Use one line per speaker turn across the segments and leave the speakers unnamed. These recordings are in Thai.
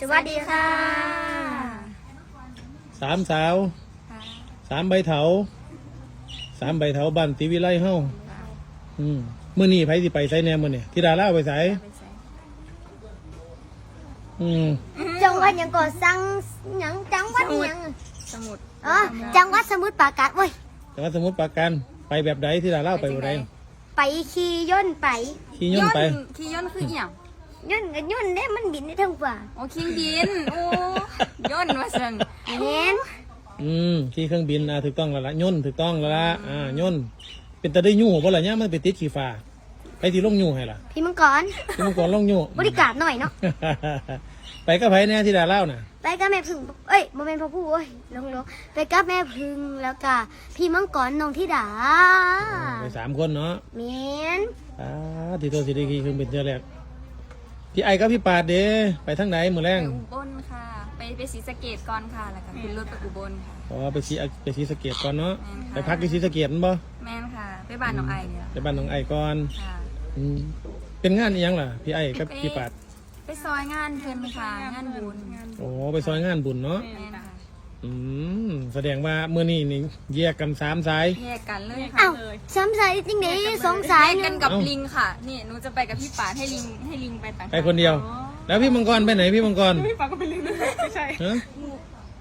สวัสดีค่ะ
สามสาว สามใบเถา สามใบเถาบ้านตีวิไลเฮาอืมมื่อนี้ไผสิไปไสแหนมื่อนี่ที่ดาล่าไปไสอืม
จังหวัดหยังก่อสังหยังจังหวัดหยัง
สมุด
อ๋อจังหวัดสมุทรปราการเว้ย
แต่ว่าสมมติปราการไปแบบใดที่ดาล่าไปแบบใด
ไปขี่ย่นต์ไป
ขี่ย่นต์ไป
ขี้ย่นคือเอี่ยง
ย่นต์กับย่นต์เด้มันบินได้ทั้งฝ่า
โอ้คิงบินโอ้ย่นมาสั่ง
เห็น
อืมขี่เครื่องบินอ่าถูกต้องแล้วละย่นต์ถูกต้องแล้วละอ่าย่นต์เป็นตะได้ยู่บ่ล่ะเนี่ยมันไปติดขี่ฟ้าไปที่ลงยู่ให้ล่ะ
พี่มังกร
ที่มันก่อนลงยู่
บริการหน่อยเนาะ
ไปกับไผแน่ที่ดาเล่าน่ะ
ไปกับแม่พึ่งเอ้ยโมเมนต์พ่อผู้เอ้ยลงลงไปกับแม่พึ่งแล้วก็พี่มังกรน้องธิดา
ไปสามคนเนาะ
เมียน
อ่าที่ตัวสิริกีเครื่องบินเทือแรก พี่ไอกับพี่ปาดเด้ไปทางไหนมือแร
ไป
ง
อุบลค่ะ ไปไปศรีสะเกดก่อนค่ะ แล้วก็ขึ้นรถไปอุบลค่ะ
อ๋อไปซีไปซีสะเกตก่อนเนาะ
แม่นค่ะ
ไปพักที่ซีสะเกตนั่นบ่
แม่นค่ะ ไปบ้านน้องไอเนี่ย
ไปบ้านน้องไอก่อน
ค่ะ
อืมเป็นงานอีหยังล่ะ พี่ไอกับพี่ปาด
ไปซอยงานเพิ่นค่ะ งานบุญ
โอ้ไปซอยงานบุญเนาะ
แม่นค่ะ
อืมแสดงว่าเมื่อนี้นี่แยกกันสามสาย
แยกกันเลยค่ะ
เอ้าซ้ำสายจริงดิสองสาย
แยก
ห
กั
นึ่
น
ง
กับ
เอ้า
ลิงค่ะ นี่หนูจะไปกับพี่ปานให้ลิงให้ลิงไปต่าง
ไปคนเดียว แล้วพี่มังกรไปไหนพี่มังกร
พี่ปานก็เป็นลิงด้วยไม่ใช่
ฮะ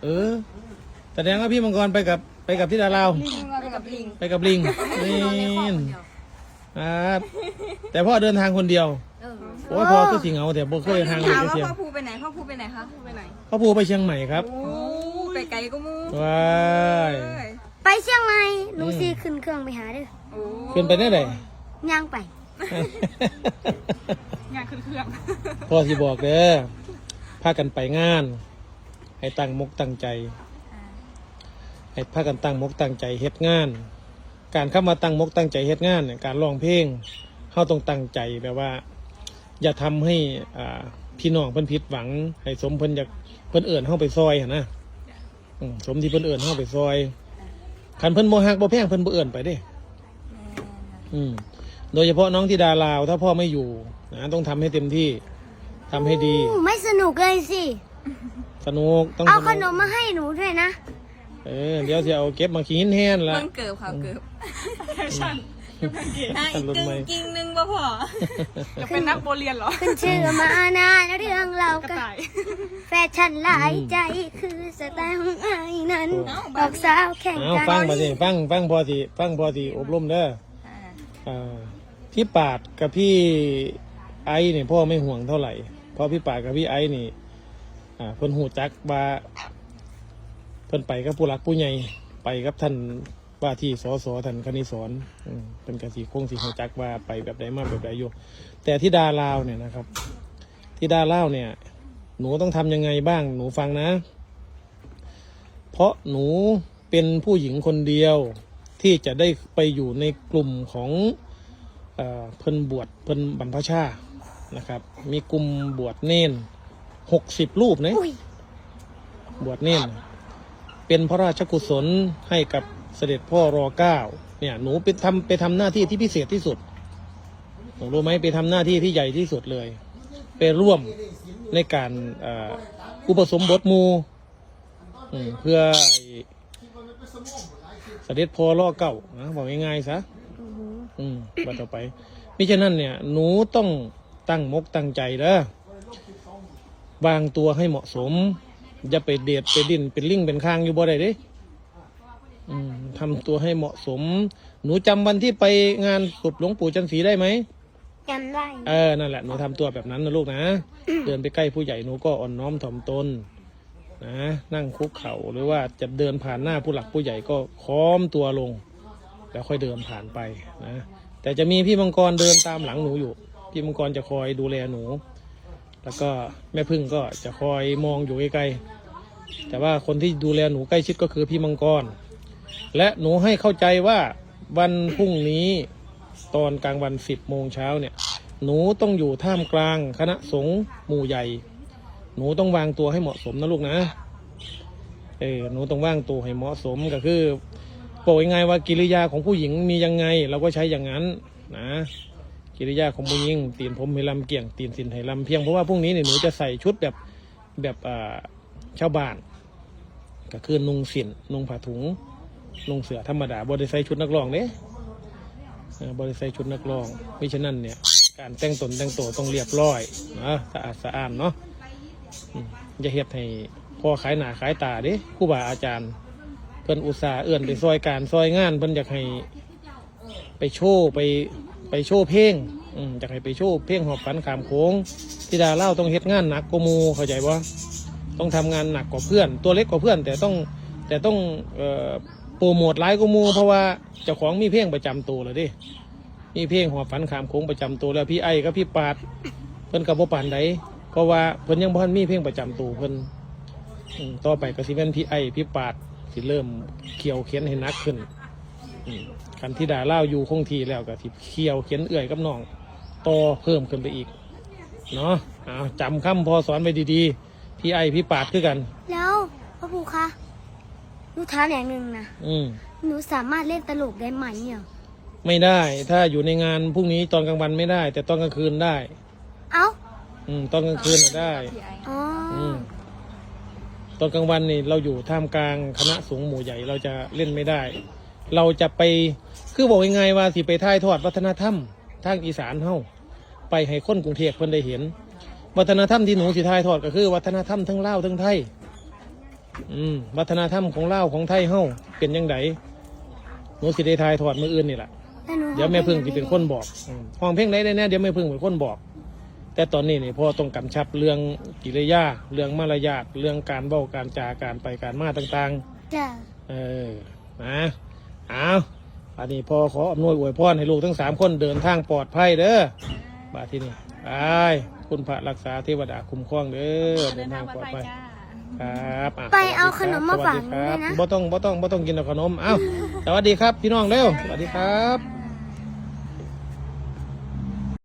เออ แสดงว่าพี่มังกรไปกับไปกับที่ดาลาว
ลิงไปกับลิง
ไปกับลิง
ลิ
นี่
งนอนในคอกคนเดียว
ครับแต่พ่อเดินทางคนเดียว
เออ
โอ้ยพ่อคือสิเหงาแต่บ่เคยทางเลย
ถาม
ไป
ว่า
เชียง
พ่อภูไปไหนพ่อภูไปไหนคะไปไหน
พ่อภูไปเชียงใหม่ครับ
โอ้ ไปไกลก็มู
ว้าย
เอ้ย
ไปเชียงใหม่หนูซีขึ้นเครื่องไปหาเด้อ
โอ้
ขึ้นไปได้ไหน
ย่างไป
งานขึ้นเครื่อง
พ่อสิบอกเด้อพากันไปงาน ให้ตั้งมกตั้งใจ ให้พากันตั้งมกตั้งใจเฮ็ดงาน การเข้ามาตั้งมกตั้งใจเฮ็ดงานเนี่ยการร้องเพลงเฮาต้องตั้งใจแบบว่า อย่าทำให้อ่าพี่น้องเพิ่นผิดหวัง ให้สมเพิ่นอยากเพิ่นเอื่นเฮาไปซอยหั่นนะ อืมสมที่เพิ่นเอื่นเฮาไปซอยคันเพิ่นบ่ฮักบ่แพงเพิ่นบ่เอื่นไปเด้ อืม โดยเฉพาะน้องที่ดาลาว ถ้าพ่อไม่อยู่นะต้องทำให้เต็มที่ทำให้ดี
อู้ไม่สนุกเลยสิ
สนุกต้อง
เอา
ส
ขน
นุก
มมาให้หนูด้วยนะ
เออเดี๋ยวจะเอาเก็บมาขี้หินแห้นละ
เพิ่งเกิบค่ะเกิบอะ
ทั
อี
น
ก
รุ่น
กึ่
ให
ง
ม่
กิ่งหนึงบ่พอจะเป็นนักโบเรียนเหรอ
ขึ้นชื่อมานานเรื่องเราก็แฟชั่นหลายใจคือสไตล์ของไอ้ายนั้นออกสาวแข่ง
เอา
กัน
ฟังมาสิฟังฟังพอสิฟังพอสิอบรมเด้ออ่าพี่ปาดกับพี่ไอ้เนี่ยพ่อไม่ห่วงเท่าไหร่เพราะพี่ปาดกับพี่ไอ้นี่อ่าเพิ่นหูจักว่าเพิ่นไปกับผู้หลักผู้ใหญ่ไปกับท่าน ว่าที่สอสอท่านคณิสอนอืมเป็นกสีคงสีหูจักว่าไปแบบใดมาแบบใดอยู่แต่ที่ดาลาวเนี่ยนะครับ ที่ดาลาวเนี่ย หนูต้องทำยังไงบ้างหนูฟังนะ เพราะหนูเป็นผู้หญิงคนเดียวที่จะได้ไปอยู่ในกลุ่มของเออเพิ่นบวชเพิ่นบรรพชานะครับ มีกลุ่มบวชเน้นหกสิบรูปนะ
อุ้ย
บวชเน้นเป็นพระราชกุศลให้กับ เสด็จพ่อรอเก้าเนี่ยหนูไปทำไปทำหน้าที่ที่พิเศษที่สุดหนูรู้ไหมไปทำหน้าที่ที่ใหญ่ที่สุดเลย ไปร่วมในการอ่ออุปสมบทมูอืมเพื่อเสด็จพ่อรอเก้านะบอกง่ายๆซะอืมว่าต่อไปมิฉะนั้นเนี่ย หนูต้องตั้งมกตั้งใจเด้อวางตัวให้เหมาะสม อย่าไปเดดไปดิ้นเป็นลิงเป็นข้างอยู่บ่ได้เด้ อืมทำตัวให้เหมาะสม หนูจำวันที่ไปงานศพหลวงปู่จันทร์ศรีได้ไหม
จำได้
เออ นั่นแหละ หนูทำตัวแบบนั้นนะลูกนะ เดินไปใกล้ผู้ใหญ่หนูก็อ่อนน้อมถ่อมตนนะ นั่งคุกเข่าหรือว่าจะเดินผ่านหน้าผู้หลักผู้ใหญ่ก็ค้อมตัวลง แล้วค่อยเดินผ่านไปนะ แต่จะมีพี่มังกรเดินตามหลังหนูอยู่ พี่มังกรจะคอยดูแลหนู แล้วก็แม่พึ่งก็จะคอยมองอยู่ไกลๆ แต่ว่าคนที่ดูแลหนูใกล้ชิดก็คือพี่มังกร และหนูให้เข้าใจว่าวันพรุ่งนี้ตอนกลางวันสิบโมงเช้าเนี่ย หนูต้องอยู่ท่ามกลางคณะสงฆ์หมู่ใหญ่ หนูต้องวางตัวให้เหมาะสมนะลูกนะ เออหนูต้องวางตัวให้เหมาะสมก็คือบอกยังไงว่ากิริยาของผู้หญิงมียังไง เราก็ใช้อย่างนั้นนะ กิริยาของผู้หญิงตีนผมให้ลำเกี่ยงตีนสินให้ลำเพียงเพราะว่าพรุ่งนี้เนี่ยหนูจะใส่ชุดแบบแบบอ่าชาวบ้าน ก็คือนุ่งสินนุ่งผ้าถุง นุ่งเสือธรรมดาบริใส่ชุดนักร้องเด้เออบริใส่ชุดนักร้องมิฉะนั้นเนี่ย การแต่งตนแต่งตัวต้องเรียบร้อยนะสะอาดสะอ้านเนาะอย่าเฮ็ดให้พ่อขายหนาขายตาด้ครูบาอาจารย์เพิ่นอุตส่าห์เอื้อนไปซอยการซอยงานเพิ่นอยากให้ไปโชว์ไปไปโชว์เพลงอือยากให้ไปโชว์เพลงหอบฝันขามโค้งที่ดาเล่าต้องเฮ็ดงานหนักกว่ามูเข้าใจบ่ต้องทำงานหนักกว่าเพื่อน ตัวเล็กกว่าเพื่อน แต่ต้องแต่ต้องเอ่อ โปรโมทหลายกว่าหมูเพราะว่าเจ้าของมีเพลงประจำตัวแล้วดิมีเพลงหอบฝันขามโค้งประจำตัวแล้วพี่ไอ้กับพี่ปาดเพิ่นกับบ่ปานใดเพราะว่าเพิ่นยังบ่ทันมีเพลงประจำตัวเพิ่นต่อไปก็สิเป็นพี่ไอ้พี่ปาดสิเริ่มเขียวเขียนให้นักขึ้นคันที่ดาเล่าอยู่คงทีแล้วก็ที่เขียวเขียนเอื่อยกับน้องต่อเพิ่มขึ้นไปอีกเนาะจำคำพอสอนไปดีๆ พี่ไอพี่ปาดคือกัน
แล้วพ่อปู่คะ นูถามอย่างหนึ่งนะ
อืม
หนูสามารถเล่นตลกได้ไหมเนี่ย
ไม่ได้ ถ้าอยู่ในงานพรุ่งนี้ตอนกลางวันไม่ได้ แต่ตอนกลางคืนได้
เอ้า
อืม ตอนกลางคืนน่ะได้
พี่ไอ
อ๋ออ
อืม ตอนกลางวันนี่เราอยู่ท่ามกลางคณะสงฆ์หมู่ใหญ่เราจะเล่นไม่ได้ เราจะไปคือบอกยังไงว่าสิไปถ่ายทอดวัฒนธรรมทางอีสานเฮาไปให้คนกรุงเทพเพิ่นได้เห็น วัฒนธรรมที่หนูสิถ่ายทอดก็คือ วัฒนธรรมทั้งลาวทั้งไทย อืมวัฒนธรรมของลาวของไทยเฮาเป็นยังไงหนูสิได้ถ่ายทอดมืออื่นนี่แหละ
แล้วหนู
เดี๋ยวแม่พึ่งจะเป็นคนบอกอืมห้องเพลงไหนได้แน่เดี๋ยวแม่พึ่งเป็นคนบอก แต่ตอนนี้นี่พ่อต้องกำชับเรื่องกิริยาเรื่องมารยาทเรื่องการเบ้าการจาการไปการมาต่าง
จ้ะ
ๆเออ นะ เอาอันนี้พ่อขออำนวยอวยพรให้ลูกทั้งสามคนเดินทางปลอดภัยเด้อ บาที่นี่ไปคุณพระรักษาเทวดาคุ้มครองเด้อ เดินทางปลอดภัย ครับะ
ไปเอาขนมมา
สวั
ฝา
ส
ก
ดี
หนู
ค
ด้
รั
ว
บ
ยนะ
บ่ต้องบ่ต้องบ่ต้องกินแต่ขนมเอ้าสวัสดีครับพี่น้องเร็วสวัสดีครับ